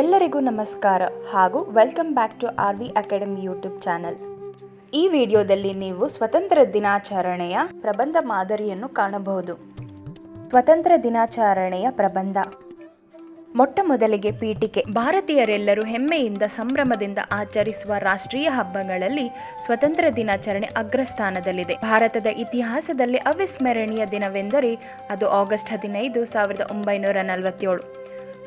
ಎಲ್ಲರಿಗೂ ನಮಸ್ಕಾರ ಹಾಗೂ welcome back to R V academy YouTube channel ಈ ವಿಡಿಯೋದಲ್ಲಿ ನೀವು ಸ್ವತಂತ್ರ ದಿನಾಚರಣೆಯ ಪ್ರಬಂಧ ಮಾದರಿಯನ್ನು ಕಾಣಬಹುದು. ಸ್ವತಂತ್ರ ದಿನಾಚರಣೆಯ ಪ್ರಬಂಧ. ಮೊಟ್ಟ ಮೊದಲಿಗೆ ಪೀಠಿಕೆ. ಭಾರತೀಯರೆಲ್ಲರೂ ಹೆಮ್ಮೆಯಿಂದ ಸಂಭ್ರಮದಿಂದ ಆಚರಿಸುವ ರಾಷ್ಟ್ರೀಯ ಹಬ್ಬಗಳಲ್ಲಿ ಸ್ವತಂತ್ರ ದಿನಾಚರಣೆ ಅಗ್ರಸ್ಥಾನದಲ್ಲಿದೆ. ಭಾರತದ ಇತಿಹಾಸದಲ್ಲಿ ಅವಿಸ್ಮರಣೀಯ ದಿನವೆಂದರೆ ಅದು ಆಗಸ್ಟ್ ಹದಿನೈದು, ಸಾವಿರದ ಒಂಬೈನೂರ ನಲವತ್ತೇಳು.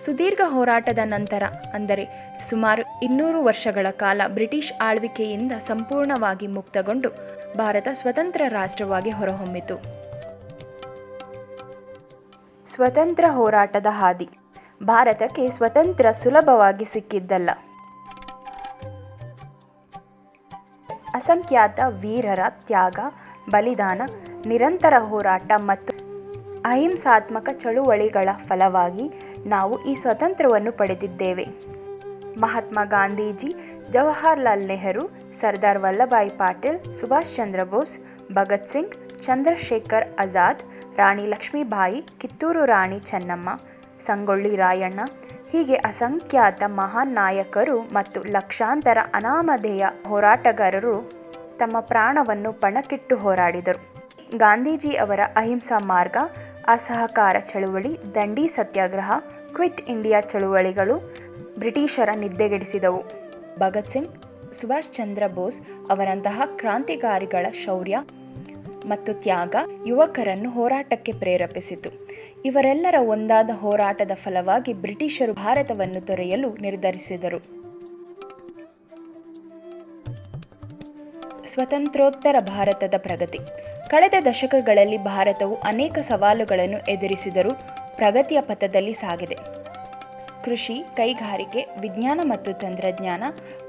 ಸುದೀರ್ಘ ಹೋರಾಟದ ನಂತರ, ಅಂದರೆ ಸುಮಾರು ಇನ್ನೂರು ವರ್ಷಗಳ ಕಾಲ ಬ್ರಿಟಿಷ್ ಆಳ್ವಿಕೆಯಿಂದ ಸಂಪೂರ್ಣವಾಗಿ ಮುಕ್ತಗೊಂಡು ಭಾರತ ಸ್ವತಂತ್ರ ರಾಷ್ಟ್ರವಾಗಿ ಹೊರಹೊಮ್ಮಿತು. ಸ್ವತಂತ್ರ ಹೋರಾಟದ ಹಾದಿ, ಭಾರತಕ್ಕೆ ಸ್ವತಂತ್ರ ಸುಲಭವಾಗಿ ಸಿಕ್ಕಿದ್ದಲ್ಲ. ಅಸಂಖ್ಯಾತ ವೀರರ ತ್ಯಾಗ, ಬಲಿದಾನ, ನಿರಂತರ ಹೋರಾಟ ಮತ್ತು ಅಹಿಂಸಾತ್ಮಕ ಚಳುವಳಿಗಳ ಫಲವಾಗಿ ನಾವು ಈ ಸ್ವಾತಂತ್ರ್ಯವನ್ನು ಪಡೆದಿದ್ದೇವೆ. ಮಹಾತ್ಮ ಗಾಂಧೀಜಿ ಜವಾಹರ್ಲಾಲ್ ನೆಹರು, ಸರ್ದಾರ್ ವಲ್ಲಭಾಯಿ ಪಾಟೀಲ್, ಸುಭಾಷ್ ಚಂದ್ರ ಬೋಸ್, ಭಗತ್ ಸಿಂಗ್, ಚಂದ್ರಶೇಖರ್ ಆಜಾದ್, ರಾಣಿ ಲಕ್ಷ್ಮೀಬಾಯಿ, ಕಿತ್ತೂರು ರಾಣಿ ಚೆನ್ನಮ್ಮ, ಸಂಗೊಳ್ಳಿ ರಾಯಣ್ಣ, ಹೀಗೆ ಅಸಂಖ್ಯಾತ ಮಹಾನ್ ನಾಯಕರು ಮತ್ತು ಲಕ್ಷಾಂತರ ಅನಾಮಧೇಯ ಹೋರಾಟಗಾರರು ತಮ್ಮ ಪ್ರಾಣವನ್ನು ಪಣಕ್ಕಿಟ್ಟು ಹೋರಾಡಿದರು. ಗಾಂಧೀಜಿ ಅವರ ಅಹಿಂಸಾ ಮಾರ್ಗ ಅಸಹಕಾರ ಚಳುವಳಿ, ದಂಡಿ ಸತ್ಯಾಗ್ರಹ, ಕ್ವಿಟ್ ಇಂಡಿಯಾ ಚಳುವಳಿಗಳು ಬ್ರಿಟಿಷರ ನಿದ್ದೆಗೆಡಿಸಿದವು. ಭಗತ್ ಸಿಂಗ್, ಸುಭಾಷ್ ಚಂದ್ರ ಬೋಸ್ ಅವರಂತಹ ಕ್ರಾಂತಿಕಾರಿಗಳ ಶೌರ್ಯ ಮತ್ತು ತ್ಯಾಗ ಯುವಕರನ್ನು ಹೋರಾಟಕ್ಕೆ ಪ್ರೇರೇಪಿಸಿತು. ಇವರೆಲ್ಲರ ಒಂದಾದ ಹೋರಾಟದ ಫಲವಾಗಿ ಬ್ರಿಟಿಷರು ಭಾರತವನ್ನು ತೊರೆಯಲು ನಿರ್ಧರಿಸಿದರು. ಸ್ವತಂತ್ರೋತ್ತರ ಭಾರತದ ಪ್ರಗತಿ. ಕಳೆದ ದಶಕಗಳಲ್ಲಿ ಭಾರತವು ಅನೇಕ ಸವಾಲುಗಳನ್ನು ಎದುರಿಸಿದರೂ ಪ್ರಗತಿಯ ಪಥದಲ್ಲಿ ಸಾಗಿದೆ. ಕೃಷಿ, ಕೈಗಾರಿಕೆ, ವಿಜ್ಞಾನ ಮತ್ತು ತಂತ್ರಜ್ಞಾನ,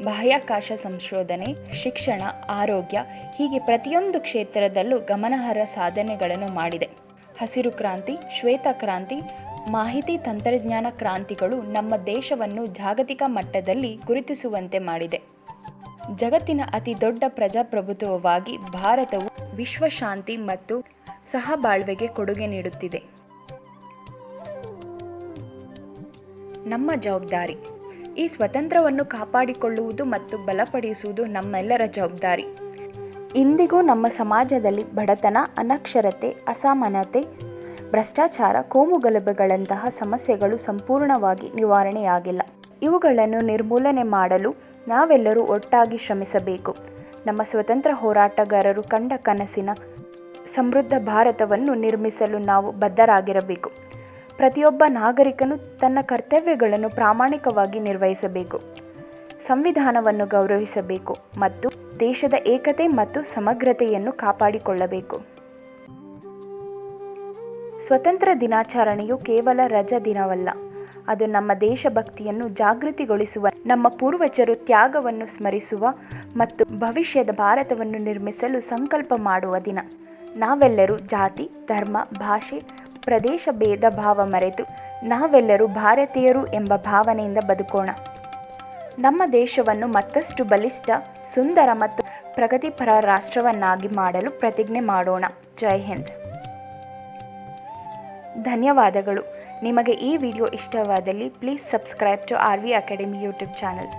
ಬಾಹ್ಯಾಕಾಶ ಸಂಶೋಧನೆ, ಶಿಕ್ಷಣ, ಆರೋಗ್ಯ ಹೀಗೆ ಪ್ರತಿಯೊಂದು ಕ್ಷೇತ್ರದಲ್ಲೂ ಗಮನಾರ್ಹ ಸಾಧನೆಗಳನ್ನು ಮಾಡಿದೆ. ಹಸಿರು ಕ್ರಾಂತಿ, ಶ್ವೇತ ಕ್ರಾಂತಿ, ಮಾಹಿತಿ ತಂತ್ರಜ್ಞಾನ ಕ್ರಾಂತಿಗಳು ನಮ್ಮ ದೇಶವನ್ನು ಜಾಗತಿಕ ಮಟ್ಟದಲ್ಲಿ ಗುರುತಿಸುವಂತೆ ಮಾಡಿದೆ. ಜಗತ್ತಿನ ಅತಿ ದೊಡ್ಡ ಪ್ರಜಾಪ್ರಭುತ್ವವಾಗಿ ಭಾರತವು ವಿಶ್ವಶಾಂತಿ ಮತ್ತು ಸಹಬಾಳ್ವೆಗೆ ಕೊಡುಗೆ ನೀಡುತ್ತಿದೆ. ನಮ್ಮ ಜವಾಬ್ದಾರಿ. ಈ ಸ್ವತಂತ್ರವನ್ನು ಕಾಪಾಡಿಕೊಳ್ಳುವುದು ಮತ್ತು ಬಲಪಡಿಸುವುದು ನಮ್ಮೆಲ್ಲರ ಜವಾಬ್ದಾರಿ. ಇಂದಿಗೂ ನಮ್ಮ ಸಮಾಜದಲ್ಲಿ ಬಡತನ, ಅನಕ್ಷರತೆ, ಅಸಮಾನತೆ, ಭ್ರಷ್ಟಾಚಾರ ಕೋಮುಗಲಭೆಗಳಂತಹ ಸಮಸ್ಯೆಗಳು ಸಂಪೂರ್ಣವಾಗಿ ನಿವಾರಣೆಯಾಗಿಲ್ಲ. ಇವುಗಳನ್ನು ನಿರ್ಮೂಲನೆ ಮಾಡಲು ನಾವೆಲ್ಲರೂ ಒಟ್ಟಾಗಿ ಶ್ರಮಿಸಬೇಕು. ನಮ್ಮ ಸ್ವತಂತ್ರ ಹೋರಾಟಗಾರರು ಕಂಡ ಕನಸಿನ ಸಮೃದ್ಧ ಭಾರತವನ್ನು ನಿರ್ಮಿಸಲು ನಾವು ಬದ್ಧರಾಗಿರಬೇಕು. ಪ್ರತಿಯೊಬ್ಬ ನಾಗರಿಕನು ತನ್ನ ಕರ್ತವ್ಯಗಳನ್ನು ಪ್ರಾಮಾಣಿಕವಾಗಿ ನಿರ್ವಹಿಸಬೇಕು. ಸಂವಿಧಾನವನ್ನು ಗೌರವಿಸಬೇಕು ಮತ್ತು ದೇಶದ ಏಕತೆ ಮತ್ತು ಸಮಗ್ರತೆಯನ್ನು ಕಾಪಾಡಿಕೊಳ್ಳಬೇಕು. ಸ್ವತಂತ್ರ ದಿನಾಚರಣೆಯು ಕೇವಲ ರಜಾ ದಿನವಲ್ಲ, ಅದು ನಮ್ಮ ದೇಶಭಕ್ತಿಯನ್ನು ಜಾಗೃತಿಗೊಳಿಸುವ ನಮ್ಮ ಪೂರ್ವಜರು ತ್ಯಾಗವನ್ನು ಸ್ಮರಿಸುವ ಮತ್ತು ಭವಿಷ್ಯದ ಭಾರತವನ್ನು ನಿರ್ಮಿಸಲು ಸಂಕಲ್ಪ ಮಾಡುವ ದಿನ. ನಾವೆಲ್ಲರೂ ಜಾತಿ, ಧರ್ಮ, ಭಾಷೆ, ಪ್ರದೇಶ ಭೇದ ಭಾವ ಮರೆತು ನಾವೆಲ್ಲರೂ ಭಾರತೀಯರು ಎಂಬ ಭಾವನೆಯಿಂದ ಬದುಕೋಣ. ನಮ್ಮ ದೇಶವನ್ನು ಮತ್ತಷ್ಟು ಬಲಿಷ್ಠ, ಸುಂದರ ಮತ್ತು ಪ್ರಗತಿಪರ ರಾಷ್ಟ್ರವನ್ನಾಗಿ ಮಾಡಲು ಪ್ರತಿಜ್ಞೆ ಮಾಡೋಣ. ಜೈ ಹಿಂದ್. ಧನ್ಯವಾದಗಳು. ನಿಮಗೆ ಈ ವಿಡಿಯೋ ಇಷ್ಟವಾದಲ್ಲಿ please subscribe to R V academy YouTube channel